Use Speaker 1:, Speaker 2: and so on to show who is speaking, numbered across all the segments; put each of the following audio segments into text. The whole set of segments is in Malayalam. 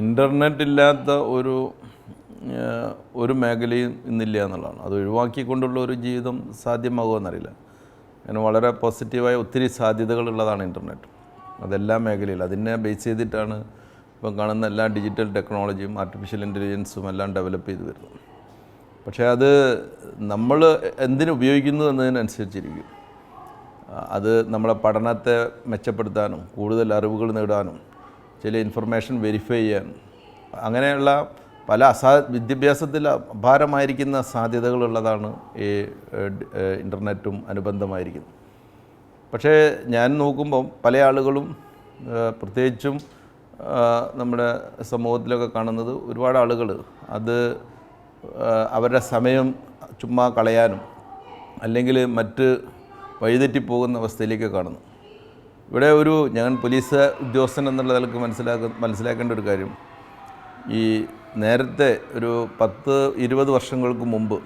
Speaker 1: ഇന്റർനെറ്റ് ഇല്ലാത്ത ഒരു ഒരു മേഖലയും ഇന്നില്ല എന്നുള്ളതാണ്. അത് ഒഴിവാക്കിക്കൊണ്ടുള്ള ഒരു ജീവിതം സാധ്യമാകുമെന്നറിയില്ല അങ്ങനെ വളരെ പോസിറ്റീവായ ഒത്തിരി സാധ്യതകളുള്ളതാണ് ഇന്റർനെറ്റ് അതെല്ലാ മേഖലയിലും അതിനെ ബേസ് ചെയ്തിട്ടാണ് ഇപ്പം കാണുന്ന എല്ലാ ഡിജിറ്റൽ ടെക്നോളജിയും ആർട്ടിഫിഷ്യൽ ഇന്റലിജൻസും എല്ലാം ഡെവലപ്പ് ചെയ്ത് വരുന്നത്. പക്ഷേ അത് നമ്മൾ എന്തിനു ഉപയോഗിക്കുന്നു എന്നതിനനുസരിച്ചിരിക്കും. അത് നമ്മളെ പഠനത്തെ മെച്ചപ്പെടുത്താനും കൂടുതൽ അറിവുകൾ നേടാനും ചില ഇൻഫർമേഷൻ വെരിഫൈ ചെയ്യാൻ. അങ്ങനെയുള്ള പല അസാ വിദ്യാഭ്യാസത്തിൽ അപാരമായിരിക്കുന്ന സാധ്യതകളുള്ളതാണ് ഈ ഇന്റർനെറ്റും അനുബന്ധമായിരിക്കുന്നത്. പക്ഷേ ഞാൻ നോക്കുമ്പം പല ആളുകളും പ്രത്യേകിച്ചും നമ്മുടെ സമൂഹത്തിലൊക്കെ കാണുന്നത് ഒരുപാട് ആളുകൾ അത് അവരുടെ സമയം ചുമ്മാ കളയാനും അല്ലെങ്കിൽ മറ്റ് വഴിതെറ്റിപ്പോകുന്ന അവസ്ഥയിലേക്ക് കാണുന്നു. ഇവിടെ ഒരു ഞാൻ പോലീസ് ഉദ്യോഗസ്ഥൻ എന്നുള്ള നിലയ്ക്ക് മനസ്സിലാക്ക മനസ്സിലാക്കേണ്ട ഒരു കാര്യം. ഈ നേരത്തെ ഒരു പത്ത് ഇരുപത് വർഷങ്ങൾക്ക് മുമ്പ്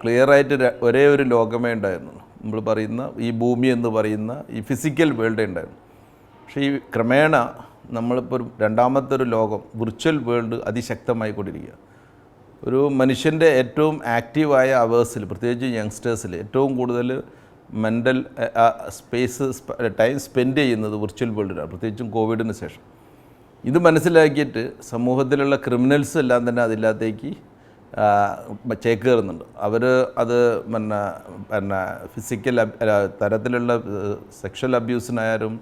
Speaker 1: ക്ലിയറായിട്ട് ഒരേ ഒരു ലോകമേ ഉണ്ടായിരുന്നു. നമ്മൾ പറയുന്ന ഈ ഭൂമി എന്ന് പറയുന്ന ഈ ഫിസിക്കൽ വേൾഡേ ഉണ്ടായിരുന്നു. പക്ഷേ ഈ ക്രമേണ നമ്മളിപ്പോൾ രണ്ടാമത്തെ ഒരു ലോകം വിർച്വൽ വേൾഡ് അതിശക്തമായി കൊണ്ടിരിക്കുക. ഒരു മനുഷ്യന്റെ ഏറ്റവും ആക്റ്റീവായ അവേഴ്സിൽ പ്രത്യേകിച്ച് യങ്സ്റ്റേഴ്സിൽ ഏറ്റവും കൂടുതൽ മെന്റൽ സ്പേസ് ടൈം സ്പെൻഡ് ചെയ്യുന്നത് വിർച്വൽ വേൾഡിലാണ് പ്രത്യേകിച്ചും കോവിഡിന് ശേഷം. ഇത് മനസ്സിലാക്കിയിട്ട് സമൂഹത്തിലുള്ള ക്രിമിനൽസ് എല്ലാം തന്നെ അതിനകത്തേക്ക് ചേക്കേറുന്നുണ്ട് അവർ അത് പിന്നെ പിന്നെ ഫിസിക്കൽ തരത്തിലുള്ള സെക്ഷൽ അബ്യൂസിനായാലും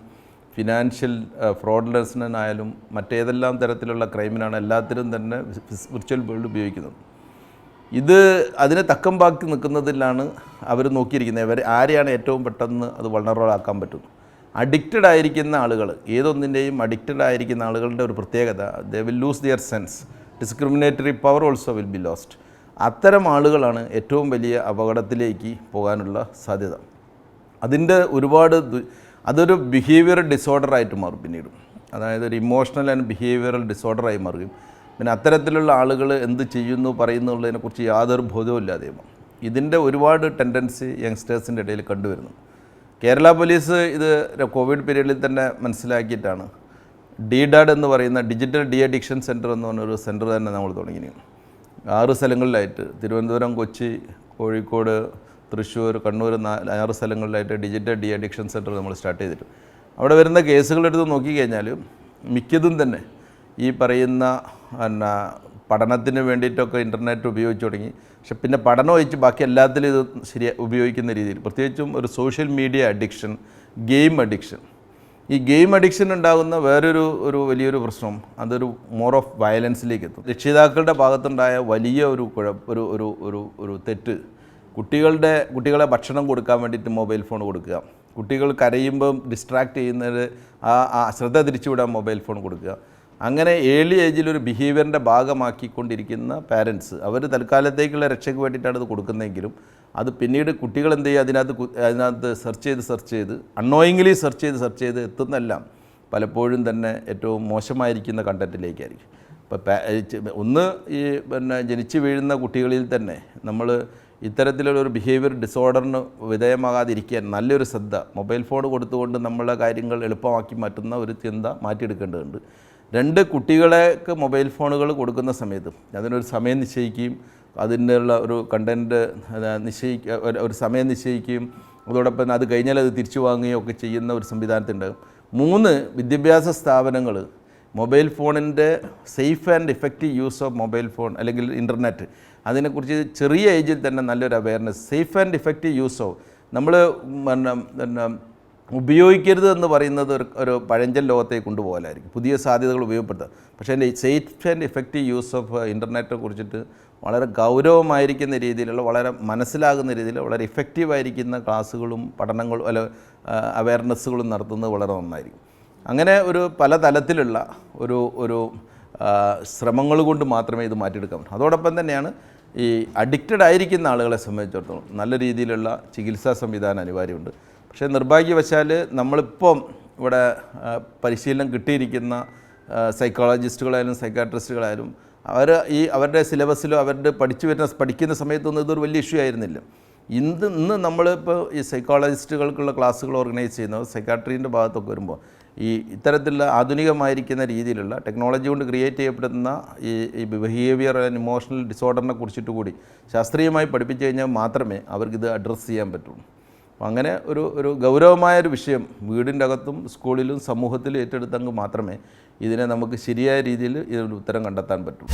Speaker 1: ഫിനാൻഷ്യൽ ഫ്രോഡ്ലെസ്നായാലും മറ്റേതെല്ലാം തരത്തിലുള്ള ക്രൈമിനാണ് എല്ലാത്തിനും തന്നെ വിർച്വൽ വേൾഡ് ഉപയോഗിക്കുന്നത്. ഇത് അതിനെ തക്കം ബാക്കി നിൽക്കുന്നതിലാണ് അവർ നോക്കിയിരിക്കുന്നത്. ഇവർ ആരെയാണ് ഏറ്റവും പെട്ടെന്ന് അത് vulnerable ആക്കാൻ പറ്റും അഡിക്റ്റഡ് ആയിരിക്കുന്ന ആളുകൾ ഏതൊന്നിന്റെയും അഡിക്റ്റഡ് ആയിരിക്കുന്ന ആളുകളുടെ ഒരു പ്രത്യേകത they will lose their sense discriminatory power also will be lost അത്തരം ആളുകളാണ് ഏറ്റവും വലിയ അപകടത്തിലേക്ക് പോകാനുള്ള സാധ്യത. അതിന്റെ ഒരുപാട് അതൊരു ബിഹേവിയർ ഡിസോർഡറായിട്ട് മാറും പിന്നീട്. അതായത് ഒരു ഇമോഷണൽ ആൻഡ് ബിഹേവിയറൽ ഡിസോർഡറായി മാറുകയും പിന്നെ അത്തരത്തിലുള്ള ആളുകൾ എന്ത് ചെയ്യുന്നു പറയുന്നുള്ളതിനെക്കുറിച്ച് യാതൊരു ബോധവും ഇല്ലാതെ. ഇതിന്റെ ഒരുപാട് ടെൻഡൻസി യങ്സ്റ്റേഴ്സിന്റെ ഇടയിൽ കണ്ടുവരുന്നു. കേരള പോലീസ് ഇത് കോവിഡ് പീരീഡിൽ തന്നെ മനസ്സിലാക്കിയിട്ടാണ്. ഡി ഡാഡ് എന്ന് പറയുന്ന ഡിജിറ്റൽ ഡി അഡിക്ഷൻ സെന്റർ എന്ന് പറഞ്ഞൊരു സെന്റർ തന്നെ നമ്മൾ തുടങ്ങി ആറ് സ്ഥലങ്ങളിലായിട്ട് തിരുവനന്തപുരം കൊച്ചി കോഴിക്കോട് തൃശ്ശൂർ കണ്ണൂർ ആറ് സ്ഥലങ്ങളിലായിട്ട് ഡിജിറ്റൽ ഡി അഡിക്ഷൻ സെന്റർ നമ്മൾ സ്റ്റാർട്ട് ചെയ്തിട്ടുണ്ട്. അവിടെ വരുന്ന കേസുകളെടുത്ത് നോക്കിക്കഴിഞ്ഞാൽ മിക്കതും തന്നെ ഈ പറയുന്ന എന്നാ പഠനത്തിന് വേണ്ടിയിട്ടൊക്കെ ഇന്റർനെറ്റ് ഉപയോഗിച്ച് തുടങ്ങി. പക്ഷെ പിന്നെ പഠനം ഒഴിച്ച് ബാക്കി എല്ലാത്തിലും ഇത് ശരി ഉപയോഗിക്കുന്ന രീതിയിൽ. പ്രത്യേകിച്ചും ഒരു social media addiction game addiction ഈ ഗെയിം അഡിക്ഷൻ ഉണ്ടാകുന്ന വേറൊരു ഒരു വലിയൊരു പ്രശ്നം അതൊരു മോർ ഓഫ് വയലൻസിലേക്ക് എത്തും. രക്ഷിതാക്കളുടെ ഭാഗത്തുണ്ടായ വലിയ ഒരു കുഴപ്പ ഒരു ഒരു ഒരു ഒരു തെറ്റ്. കുട്ടികളുടെ കുട്ടികളെ ഭക്ഷണം കൊടുക്കാൻ വേണ്ടിയിട്ട് മൊബൈൽ ഫോൺ കൊടുക്കുക. കുട്ടികൾ കരയുമ്പം ഡിസ്ട്രാക്ട് ചെയ്യുന്നത് ആ ശ്രദ്ധ തിരിച്ചുവിടാൻ മൊബൈൽ ഫോൺ കൊടുക്കുക. അങ്ങനെ ഏർലി ഏജിൽ ഒരു ബിഹേവിയറിന്റെ ഭാഗമാക്കിക്കൊണ്ടിരിക്കുന്ന പാരൻസ് അവർ തൽക്കാലത്തേക്കുള്ള രക്ഷയ്ക്ക് വേണ്ടിയിട്ടാണ് അത് കൊടുക്കുന്നതെങ്കിലും അത് പിന്നീട് കുട്ടികൾ എന്ത് ചെയ്യുക അതിനകത്ത് അതിനകത്ത് സെർച്ച് ചെയ്ത് സെർച്ച് ചെയ്ത് അൺനോയിങ്ലി സെർച്ച് ചെയ്ത് സെർച്ച് ചെയ്ത് എത്തുന്നെല്ലാം പലപ്പോഴും തന്നെ ഏറ്റവും മോശമായിരിക്കുന്ന കണ്ടന്റിലേക്കായിരിക്കും ഇപ്പോൾ പാ- ഏ, ചെ- ഒന്ന് ഈ പിന്നെ ജനിച്ചു വീഴുന്ന കുട്ടികളിൽ തന്നെ നമ്മൾ ഇത്തരത്തിലുള്ളൊരു ബിഹേവിയർ ഡിസോർഡറിന് വിധേയമാകാതിരിക്കാൻ നല്ലൊരു ശ്രദ്ധ മൊബൈൽ ഫോൺ കൊടുത്തുകൊണ്ട് നമ്മളെ കാര്യങ്ങൾ എളുപ്പമാക്കി മാറ്റുന്ന ഒരു ചിന്ത മാറ്റിയെടുക്കേണ്ടതുണ്ട്. രണ്ട് കുട്ടികളേക്ക് മൊബൈൽ ഫോണുകൾ കൊടുക്കുന്ന സമയത്ത് അതിനൊരു സമയം നിശ്ചയിക്കുകയും അതിനുള്ള ഒരു കണ്ടന്റ് നിശ്ചയിക്കുക ഒരു- സമയം നിശ്ചയിക്കുകയും അതോടൊപ്പം അത് കഴിഞ്ഞാൽ അത് തിരിച്ചു വാങ്ങുകയും ഒക്കെ ചെയ്യുന്ന ഒരു സംവിധാനത്തിന്റെ മൂന്ന് വിദ്യാഭ്യാസ സ്ഥാപനങ്ങൾ മൊബൈൽ ഫോണിന്റെ safe and effective use of mobile phone അല്ലെങ്കിൽ ഇന്റർനെറ്റ് അതിനെക്കുറിച്ച് ചെറിയ ഏജിൽ തന്നെ നല്ലൊരു awareness safe and effective use of. നമ്മൾ പിന്നെ ഉപയോഗിക്കരുത് എന്ന് പറയുന്നത് ഒരു ഒരു പഴഞ്ചൻ ലോകത്തെ കൊണ്ടുപോകലായിരിക്കും. പുതിയ സാധ്യതകൾ ഉപയോഗപ്പെടുത്തുക പക്ഷേ എന്റെ safe and effective use of ഇന്റർനെറ്റിനെ കുറിച്ചിട്ട് വളരെ ഗൗരവമായിരിക്കുന്ന രീതിയിലുള്ള വളരെ മനസ്സിലാകുന്ന രീതിയിൽ വളരെ ഇഫക്റ്റീവായിരിക്കുന്ന ക്ലാസ്സുകളും പഠനങ്ങളും അല്ല അവയർനെസ്സുകളും നടത്തുന്നത് വളരെ നന്നായിരിക്കും. അങ്ങനെ ഒരു പല തലത്തിലുള്ള ഒരു ഒരു ശ്രമങ്ങൾ കൊണ്ട് മാത്രമേ ഇത് മാറ്റിയെടുക്കാൻ പറ്റൂ. അതോടൊപ്പം തന്നെയാണ് ഈ അഡിക്റ്റഡ് ആയിരിക്കുന്ന ആളുകളെ സംബന്ധിച്ചിടത്തോളം നല്ല രീതിയിലുള്ള ചികിത്സാ സംവിധാനം അനിവാര്യമുണ്ട്. പക്ഷേ നിർഭാഗ്യവശാൽ നമ്മളിപ്പം ഇവിടെ പരിശീലനം കിട്ടിയിരിക്കുന്ന സൈക്കോളജിസ്റ്റുകളായാലും സൈക്കാട്രിസ്റ്റുകളായാലും അവർ ഈ അവരുടെ സിലബസിലോ അവരുടെ പഠിച്ചു വരുന്ന പഠിക്കുന്ന സമയത്തൊന്നും ഇതൊരു വലിയ ഇഷ്യൂ ആയിരുന്നില്ല. ഇന്ന് ഇന്ന് നമ്മളിപ്പോൾ ഈ സൈക്കോളജിസ്റ്റുകൾക്കുള്ള ക്ലാസ്സുകൾ ഓർഗനൈസ് ചെയ്യുന്നത് സൈക്കാട്രീന്റെ ഭാഗത്തൊക്കെ വരുമ്പോൾ ഈ ഇത്തരത്തിലുള്ള ആധുനികമായിരിക്കുന്ന രീതിയിലുള്ള ടെക്നോളജി കൊണ്ട് ക്രിയേറ്റ് ചെയ്യപ്പെടുന്ന ഈ ഈ ബിഹേവിയർ ആൻഡ് ഇമോഷണൽ ഡിസോർഡറിനെ കുറിച്ചിട്ട് കൂടി ശാസ്ത്രീയമായി പഠിപ്പിച്ചു കഴിഞ്ഞാൽ മാത്രമേ അവർക്കിത് അഡ്രസ്സ് ചെയ്യാൻ പറ്റുള്ളൂ. അങ്ങനെ ഒരു ഒരു ഗൗരവമായൊരു വിഷയം വീടിന്റെ അകത്തും സ്കൂളിലും സമൂഹത്തിലും ഏറ്റെടുത്തെങ്കിൽ മാത്രമേ ഇതിനെ നമുക്ക് ശരിയായ രീതിയിൽ ഇതിനൊരു ഉത്തരം കണ്ടെത്താൻ പറ്റൂ.